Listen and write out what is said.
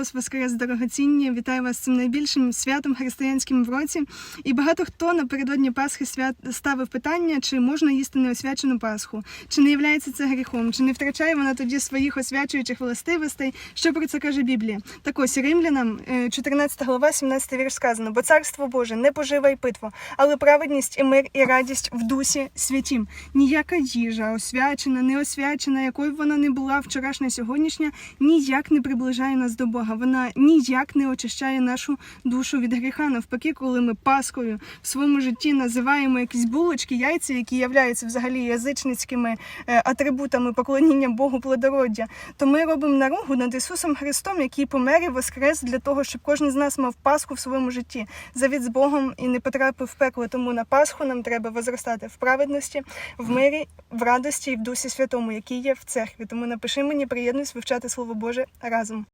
Воскрес, дорогоцінні! Вітаю вас цим найбільшим святом християнським в році. І багато хто напередодні Пасхи свят ставив питання, чи можна їсти неосвячену Пасху, чи не являється це гріхом, чи не втрачає вона тоді своїх освячуючих властивостей. Що про це каже Біблія? Так ось римлянам, е, 14 глава, 17 вірш сказано: бо царство Боже не пожива й питво, але праведність і мир і радість в дусі святім. Ніяка їжа, освячена, неосвячена, якою вона не була вчорашня, сьогоднішня, ніяк не приближає нас до Бога. Вона ніяк не очищає нашу душу від гріха. Навпаки, коли ми паскою в своєму житті називаємо якісь булочки, яйця, які являються взагалі язичницькими е, атрибутами поклоніння Богу плодороддя, то ми робимо наругу над Ісусом Христом, який помер і воскрес для того, щоб кожен з нас мав Пасху в своєму житті, завіт з Богом і не потрапив в пекло. Тому на Пасху нам треба возростати в праведності, в мирі, в радості і в Дусі Святому, який є в церкві. Тому напиши мені, приєднуйся вивчати Слово Боже разом.